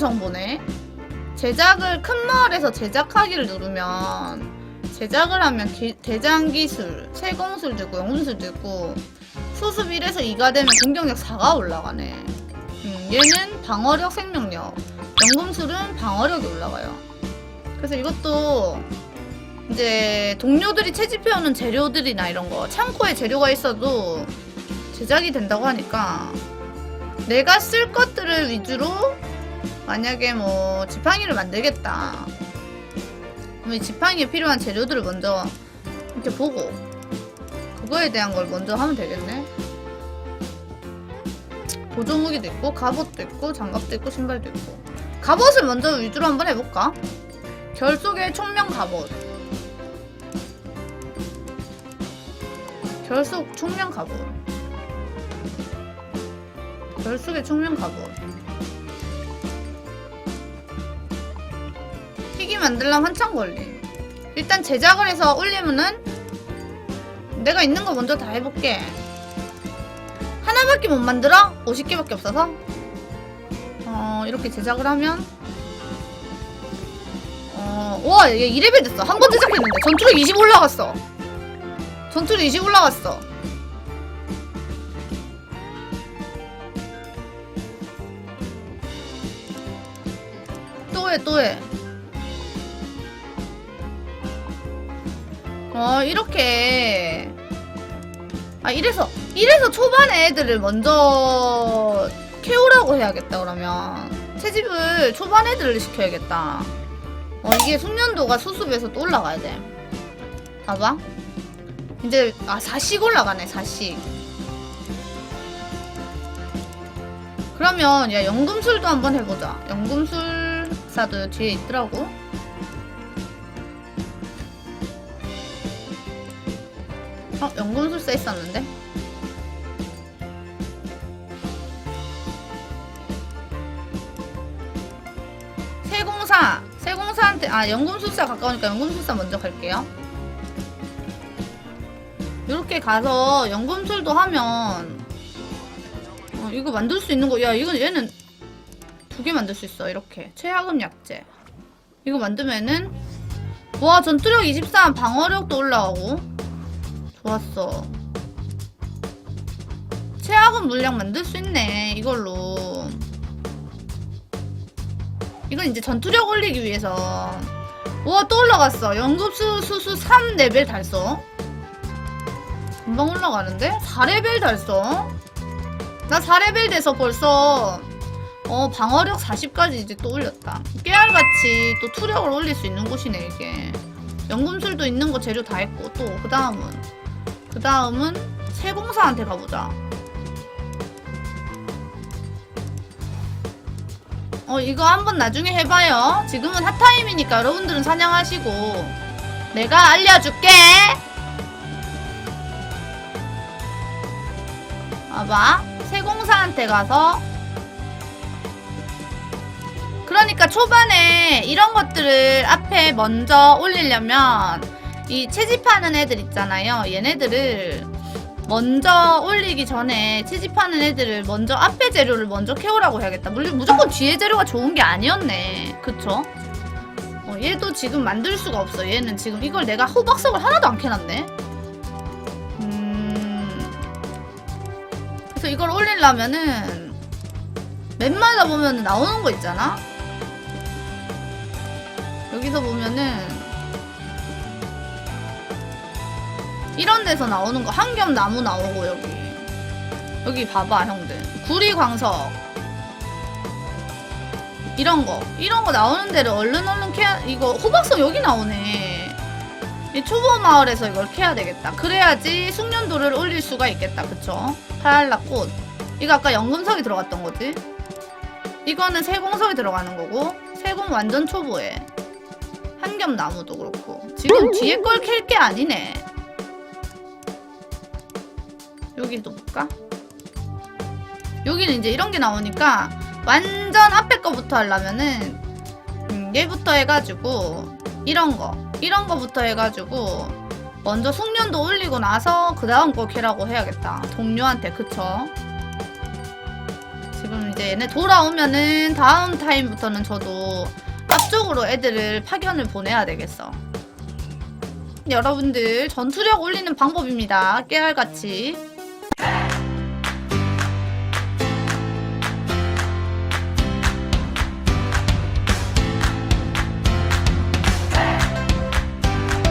정보네. 제작을 큰 마을에서 제작하기를 누르면 제작을 하면 기- 대장 기술, 세공술도 있고 영문술도 있고 수습 1에서 2가 되면 공격력 4가 올라가네. 음, 얘는 방어력, 생명력. 연금술은 방어력이 올라가요. 그래서 이것도 이제 동료들이 채집해오는 재료들이나 이런 거 창고에 재료가 있어도 제작이 된다고 하니까 내가 쓸 것들을 위주로 만약에 뭐 지팡이를 만들겠다. 그럼 이 지팡이에 필요한 재료들을 먼저 이렇게 보고 그거에 대한 걸 먼저 하면 되겠네. 보조무기도 있고 갑옷도 있고 장갑도 있고 신발도 있고 갑옷을 먼저 위주로 한번 해볼까? 결속의 총명 갑옷 결속 총명 갑옷 결속의 총명 갑옷 희귀 만들려면 한참 걸림 일단 제작을 해서 올리면은 내가 있는 거 먼저 다 해볼게 하나밖에 못 만들어? 50개밖에 없어서? 어 이렇게 제작을 하면 어, 와, 얘 2레벨 됐어. 한 번 제작했는데. 전투력 20 올라갔어. 전투력 20 올라갔어. 또 해, 또 해. 어, 이렇게. 아, 이래서, 이래서 초반에 애들을 먼저 캐오라고 해야겠다, 그러면. 채집을 초반 애들을 시켜야겠다. 어, 이게 숙련도가 수습에서 또 올라가야 돼. 봐봐. 이제, 아, 4씩 올라가네, 4씩. 그러면, 야, 연금술도 한번 해보자. 연금술사도 뒤에 있더라고. 어, 연금술사 있었는데? 세공사 세공사한테 아 연금술사 가까우니까 연금술사 먼저 갈게요. 이렇게 가서 연금술도 하면 어, 이거 만들 수 있는 거 야 이건 얘는 두 개 만들 수 있어 이렇게. 최하급 약재 이거 만들면은 와 전투력 23 방어력도 올라가고 좋았어. 최하급 물량 만들 수 있네 이걸로. 이건 이제 전투력 올리기 위해서. 우와 또 올라갔어. 연급수 수수 3레벨 달성. 금방 올라가는데? 4레벨 달성? 나 4레벨 돼서 벌써 어 방어력 40까지 이제 또 올렸다. 깨알같이 또 투력을 올릴 수 있는 곳이네 이게. 연금술도 있는 거 재료 다 했고 또 그 다음은 그 다음은 세공사한테 가보자 어 이거 한번 나중에 해봐요. 지금은 핫타임이니까 여러분들은 사냥하시고 내가 알려줄게. 봐봐 세공사한테 가서 그러니까 초반에 이런 것들을 앞에 먼저 올리려면 이 채집하는 애들 있잖아요. 얘네들을 먼저 올리기 전에 채집하는 애들을 먼저 앞에 재료를 먼저 캐오라고 해야겠다. 물론 무조건 뒤에 재료가 좋은 게 아니었네. 그쵸? 어, 얘도 지금 만들 수가 없어. 얘는 지금 이걸 내가 호박석을 하나도 안 캐놨네. 음. 그래서 이걸 올리려면은 맵마다 보면 나오는 거 있잖아? 여기서 보면은 이런 데서 나오는 거 한 겹 나무 나오고 여기. 여기 봐봐 형들. 구리 광석. 이런 거. 이런 거 나오는 데를 얼른 얼른 캐야 이거 호박석 여기 나오네. 이 초보 마을에서 이걸 캐야 되겠다. 그래야지 숙련도를 올릴 수가 있겠다. 그쵸? 하얄라꽃. 이거 아까 연금석이 들어갔던 거지? 이거는 세공석이 들어가는 거고 세공 완전 초보에. 한겹 나무도 그렇고. 지금 뒤에 걸 캘 게 아니네 여기도 볼까? 여기는 이제 이런 게 나오니까 완전 앞에 거부터 하려면은 음, 얘부터 해가지고 이런 거 이런 거부터 해가지고 먼저 숙련도 올리고 나서 그 다음 거 캐라고 해야겠다 동료한테 그쵸? 지금 이제 얘네 돌아오면은 다음 타임부터는 저도 앞쪽으로 애들을 파견을 보내야 되겠어. 여러분들 전투력 올리는 방법입니다. 깨알같이